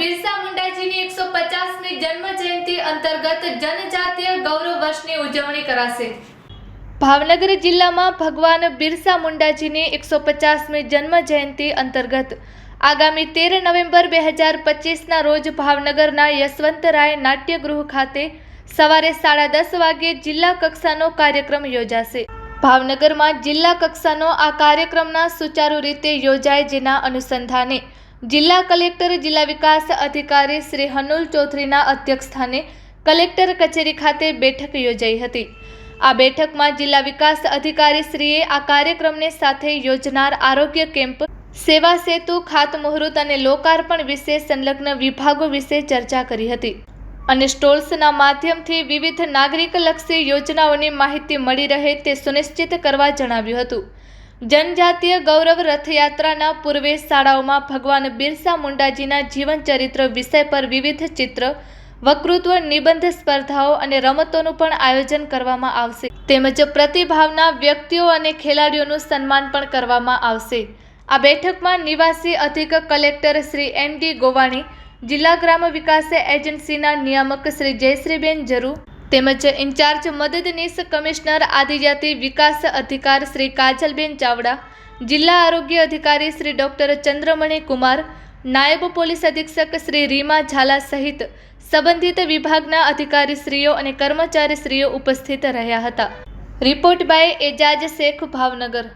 બિરસા મુંડાજીની એકસો પચાસમી જન્મ જયંતિ અંતર્ગત જનજાતીય ગૌરવ વર્ષની ઉજવણી કરાશે. ભાવનગર જિલ્લામાં ભગવાન બિરસા મુંડાજીની એકસો પચાસમી જન્મ જયંતિ અંતર્ગત આગામી તેર નવેમ્બર બે હજાર પચીસના રોજ ભાવનગરના યશવંતરાય નાટ્યગૃહ ખાતે સવારે સાડા દસ વાગ્યે જિલ્લા કક્ષાનો કાર્યક્રમ યોજાશે. ભાવનગરમાં જિલ્લા કક્ષાનો આ કાર્યક્રમના સુચારુ રીતે યોજાય જેના અનુસંધાને જિલ્લા કલેક્ટર, જિલ્લા વિકાસ અધિકારી શ્રી હનુલ ચૌધરીના અધ્યક્ષસ્થાને કલેક્ટર કચેરી ખાતે બેઠક યોજાઈ હતી. આ બેઠકમાં જિલ્લા વિકાસ અધિકારી શ્રીએ આ કાર્યક્રમને સાથે યોજનાર આરોગ્ય કેમ્પ, સેવા સેતુ ખાતમુહૂર્ત અને લોકાર્પણ વિશે સંલગ્ન વિભાગો વિશે ચર્ચા કરી હતી અને સ્ટોલ્સના માધ્યમથી વિવિધ નાગરિકલક્ષી યોજનાઓની માહિતી મળી રહે તે સુનિશ્ચિત કરવા જણાવ્યું હતું. જનજાતીય ગૌરવ રથયાત્રાના પૂર્વે શાળાઓમાં ભગવાન બિરસા મુંડાજીના જીવન ચરિત્ર વિષય પર વિવિધ ચિત્ર, વક્તૃત્વ, નિબંધ સ્પર્ધાઓ અને રમતોનું પણ આયોજન કરવામાં આવશે. તેમજ પ્રતિભાવના વ્યક્તિઓ અને ખેલાડીઓનું સન્માન પણ કરવામાં આવશે. આ બેઠકમાં નિવાસી અધિક collector Shri M D Govani, જિલ્લા ગ્રામ વિકાસ એજન્સીના નિયામક શ્રી જયશ્રીબેન જરુ તેમજ ઇન્ચાર્જ મદદનીશ કમિશનર આદિજાતિ વિકાસ અધિકાર શ્રી કાજલબેન ચાવડા, જિલ્લા આરોગ્ય અધિકારી શ્રી ડોક્ટર ચંદ્રમણી કુમાર, નાયબ પોલીસ અધિક્ષક શ્રી રીમા ઝાલા સહિત સંબંધિત વિભાગના અધિકારીશ્રીઓ અને કર્મચારીશ્રીઓ ઉપસ્થિત રહ્યા હતા. Report by Ejaz Shaikh Bhavnagar.